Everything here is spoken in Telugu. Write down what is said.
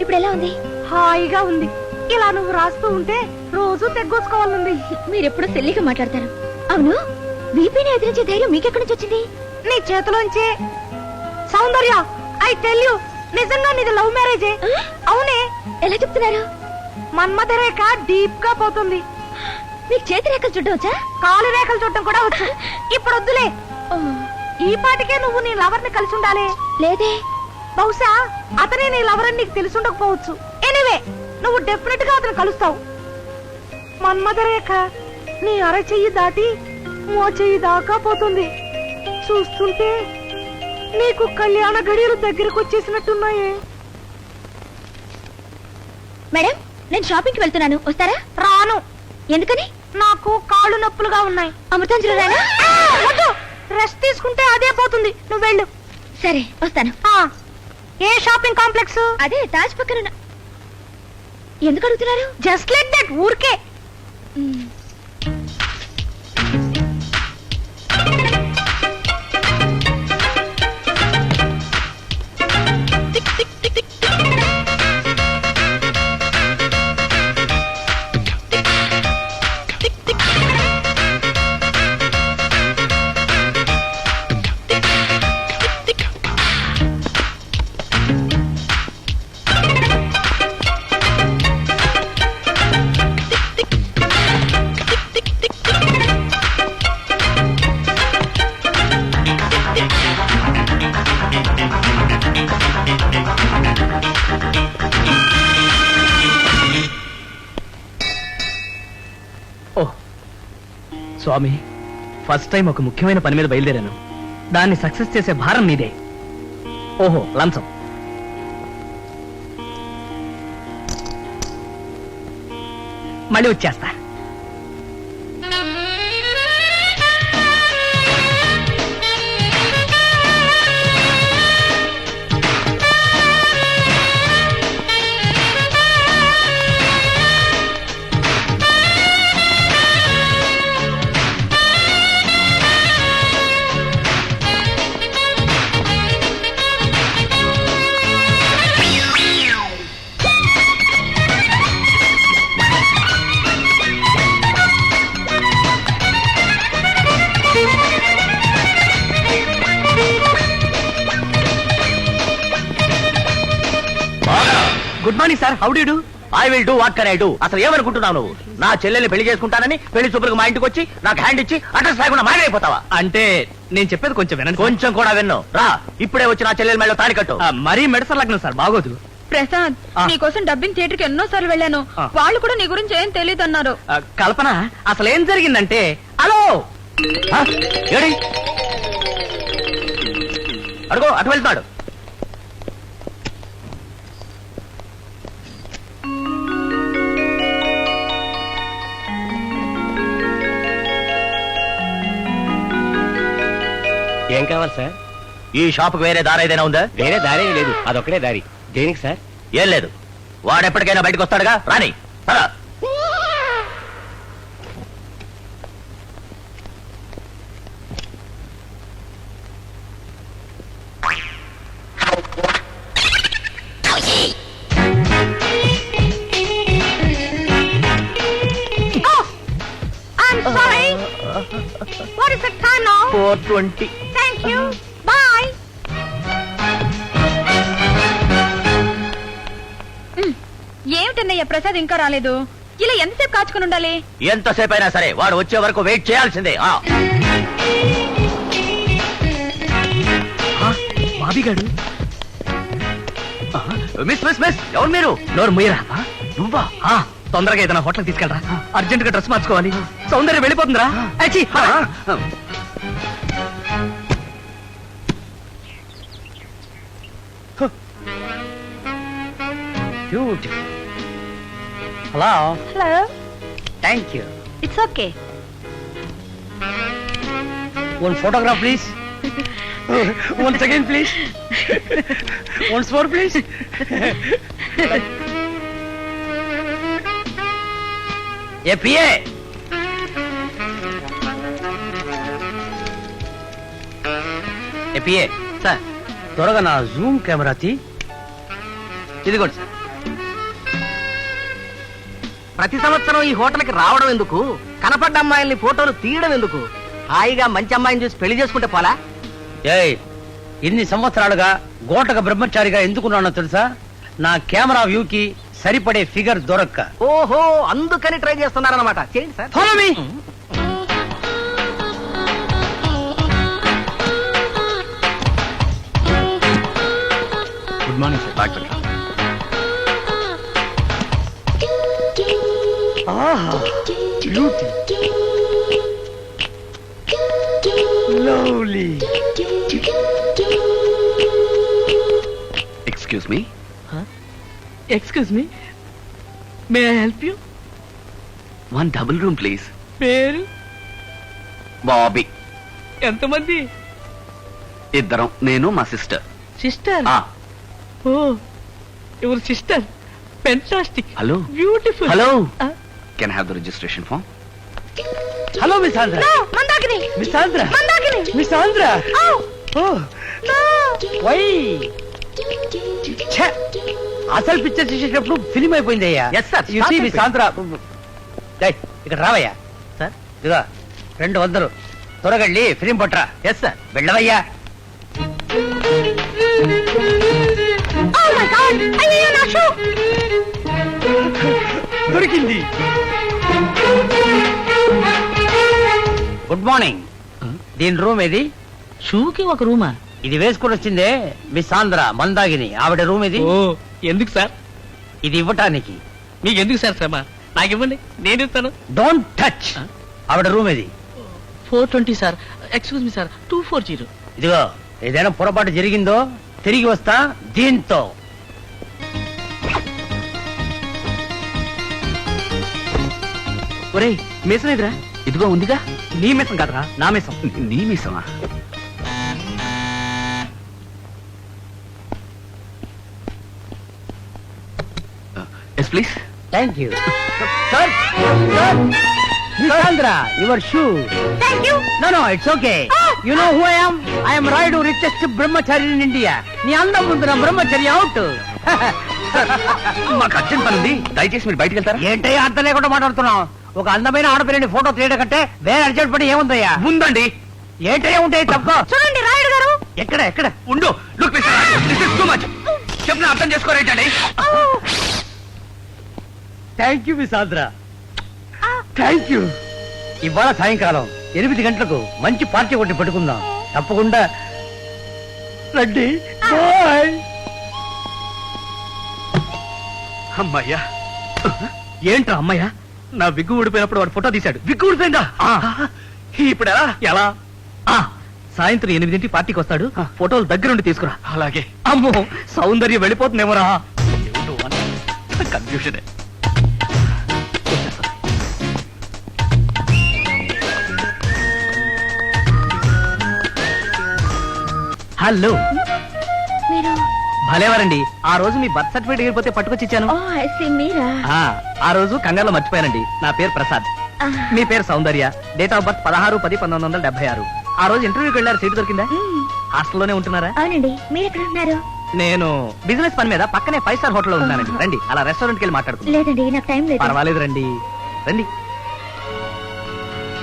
ఇప్పుడు ఎలా ఉంది? హాయిగా ఉంది. ఇలా నువ్వు రాస్తూ ఉంటే రోజు తెగ్గోసుకోవాలంది మీరెప్పుడు సెల్లిగా మాట్లాడతారు. అవును? బీపీని ఎదిరించే ధైర్యం మీకెక్కడి నుంచి వచ్చింది? నీ చేతిలోంచి. సౌందర్య ఐ టెల్ యూ నిజంగా నీది లవ్ మ్యారేజే? అవునే. ఎలా చెప్తున్నారు? మన్మథ రేఖ డీప్గా పోతుంది. మీకు చేతి రేఖలు చుట్టవచ్చా? కాలు రేఖలు చూడటం కూడా వచ్చు. ఇప్పుడు వద్దులే. ఈ పాటికే నువ్వు నీ లవర్ని కలిసి ఉండాలి. లేదే. బహుశా అతనే నీ లవర్ అని నీకు తెలిసి ఉండకపోవచ్చు. ఎనివే నువ్వు డెఫినెట్గా అతను కలుస్తావు. మన్మథ రేఖ నీ అర చెయ్యి దాటి మో చెయ్యి దాకా పోతుంది. చూస్తుంటే నీకు కళ్యాణ గడియలు దగ్గరకు వచ్చేసినట్టున్నాయే. మేడం నేను షాపింగ్కి వెళ్తున్నాను. వస్తారా? రాను. ఎందుకని? నాకు కాళ్ళు నొప్పులుగా ఉన్నాయి. అమృతాంజలి రానా? రెస్ట్ తీసుకుంటే అదే పోతుంది. నువ్వు వెళ్ళు. సరే వస్తాను. ఆ, ఏ షాపింగ్ కాంప్లెక్స్? అదే తాజ్ పక్కన ఉన్న- ఎందుకు అడుగుతున్నారు? జస్ట్ లైక్ దట్ ఊరికే. స్వామి ఫస్ట్ టైం ఒక ముఖ్యమైన పని మీద బయలుదేరాను. దాన్ని సక్సెస్ చేసే భారం నీదే ఓహో లంచం. మళ్ళీ వచ్చేస్తా. Good morning sir how do I will do what can I do అసలు ఏమనుకుంటున్నావు నువ్వు? నా చెల్లెల్ని పెళ్ళి చేసుకుంటానని పెళ్ళి చూపులకు మా ఇంటికి వచ్చి నాకు హ్యాండ్ ఇచ్చి అడ్రస్ లేకుండా మాయమైపోతావా? అంటే నేను చెప్పేది కొంచెం వినండి కొంచెం కూడా విన్ను. రా ఇప్పుడే వచ్చి నా చెల్లెల మేళ తాడి కట్టు. మరీ మెడసర్ లగ్నం సార్ బాగోదు. ప్రసాద్. నీకోసం డబ్బింగ్ థియేటర్కి ఎన్నో సార్లు వెళ్ళాను. వాళ్ళు కూడా నీ గురించి ఏం తెలియదు అన్నారు కల్పన అసలు ఏం జరిగిందంటే హలో! అడుగు అటు వెళ్తున్నాడు. ఏం కావాలి సార్? ఈ షాప్ వేరే దారి ఏదైనా ఉందా? వేరే దారి లేదు. అదొక్కడే దారి. దేనికి సార్? ఏం లేదు. వాడెప్పటికైనా బయటకు వస్తాడుగా? రాని. పద. Sorry what is the time now four twenty thank you bye ఏమిటన్నయ్య Prasad ఇంకా రాలేదు. ఇలా ఎంతసేపు కాచుకుని ఉండాలి? ఎంతసేపు అయినా సరే వాడు వచ్చే వరకు వెయిట్ చేయాల్సిందే. ఆ. బాబీ గారు. మిస్ మిస్ మిస్ ఎవరు మీరు? నోరు ముయ్యరా నువ్వా? ఆ, తొందరగా ఏదైనా హోటల్ తీసుకెళ్ళరా. అర్జెంట్గా డ్రెస్ మార్చుకోవాలి. సౌందర్యం వెళ్ళిపోతుందిరా. అచ్చి, ఆ, Beautiful. Hello hello thank you it's okay one photograph please one second please once four please A PA ఎపిఏ sir త్వరగా నా జూమ్ కెమెరా తీ. ఇదిగోండి సార్ ప్రతి సంవత్సరం ఈ హోటల్కి రావడం ఎందుకు? కనపడ్డ అమ్మాయిల్ని ఫోటోలు తీయడం ఎందుకు? హాయిగా మంచి అమ్మాయిని చూసి పెళ్ళి చేసుకుంటే పోలా? ఏయ్ ఇన్ని సంవత్సరాలుగా గోటక బ్రహ్మచారిగా ఎందుకున్నానో తెలుసా? నా కెమెరా వ్యూకి సరిపడే ఫిగర్ దొరక్క. ఓహో అందుకని ట్రై చేస్తున్నారన్నమాట. చేయండి sir. Follow me. Good morning sir బాగా Lovely. Excuse me excuse me may I help you one double room please పేరు బాబీ ఎంతమంది? ఇద్దరం. నేను మా sister sister oh your sister fantastic hello beautiful hello can have the registration form hello miss Andhra Mandakini miss Andhra Mandakini miss Andhra oh why ఛే! అసలు పిక్చర్ చూసేటప్పుడు ఫిలిం అయిపోయింది అయ్యా Yes, sir. You see, Andhra డేయ్, ఇక్కడ రావయ్యా. సార్ ఇదిగో రెండు వందలు. త్వరగళ్ళి ఫిలిం పట్రా ఎస్ సార్ వెళ్ళవయ్యా. అయ్యో నా షూ. దొరికింది. గుడ్ మార్నింగ్ దీని రూమ్ ఏది? షూకి ఒక రూమా? ఇది వేసుకుని వచ్చిందే మిస్ ఆంధ్ర మందాగిని ఆవిడ రూమ్ ఇది ఓ ఎందుకు సార్? ఇది ఇవ్వటానికి. మీకు ఎందుకు సార్ శ్రమ? నాకు ఇవ్వండి నేను ఇస్తాను. డోంట్ టచ్ ఆవిడ రూమ్ ఇది four twenty sir. Excuse me sir. Two four zero ఇదిగో ఏదైనా పొరపాటు జరిగిందో తిరిగి వస్తా దీంతో. ఒరే మీసం ఎదురా ఇదిగో ఉందిగా. నీ మిసం కదరా నా మిసం. నీ మీసమా? Yes please thank you sir sir miss Andhra your shoe thank you no no it's okay you know who I am I am Rayudu richest brahmachari in India నీ అందం ముందు నా బ్రహ్మచర్య అవుట్ మాకు అర్జెంట్ పని ఉంది దయచేసి మీరు బయటికి వెళ్తారా? ఏంటయ్యా అర్థం లేకుండా మాట్లాడుతున్నావు? ఒక అందమైన ఆడపిల్లని ఫోటో తీయడం కంటే వేరే అర్జెంట్ పని ఏముందయ్యా? ఉందండి ఏంటయ్యా ఉంటాయి తప్ప చూడండి రాయుడు గారు. ఎక్కడ ఎక్కడ? ఉండు. Look this is too much చెప్పిన అర్థం చేసుకోరేటండి thank you miss Andhra thank you ఇవాళ సాయంకాలం ఎనిమిది గంటలకు మంచి పార్టీ ఒకటి పెట్టుకుందాం. తప్పకుండా. రండి. బాయ్ అమ్మయ్యా. ఏంట్రా అమ్మయ్య? నా విగ్గు ఊడిపోయినప్పుడు వాడు ఫోటో తీశాడు. విగ్గు ఊడిపోయిందా? ఇప్పుడు ఎలా? ఎలా? ఆ, సాయంత్రం ఎనిమిదింటి పార్టీకి వస్తాడు. ఫోటోలు దగ్గరుండి తీసుకురా. అలాగే. అమ్మో సౌందర్యం వెళ్ళిపోతుందేమోరా. Confusion hello. భలేవారండి. ఆ రోజు మీ బర్త్ సర్టిఫికేట్ ఎగిరిపోతే పట్టుకొచ్చి ఇచ్చాను. ఓ ఐ సీ మీరా? ఆ, ఆ రోజు కంగారులో మర్చిపోయానండి. నా పేరు ప్రసాద్. మీ పేరు సౌందర్య. డేట్ ఆఫ్ బర్త్ పదహారు పది పంతొమ్మిది వందల డెబ్బై ఆరు. ఆ రోజు ఇంటర్వ్యూకి వెళ్ళారు. సీట్ దొరికిందా? మ్, హాస్టల్లోనే ఉంటున్నారా? అవునండి. మీరు ఎక్కడ ఉన్నారు నేను బిజినెస్ పని మీద పక్కనే ఫైవ్ స్టార్ హోటల్లో ఉంటానండి రండి. అలా రెస్టారెంట్కి వెళ్ళి మాట్లాడుకుందాం. లేదండి నాకు టైం లేదు. పర్వాలేదు రండి. రండి.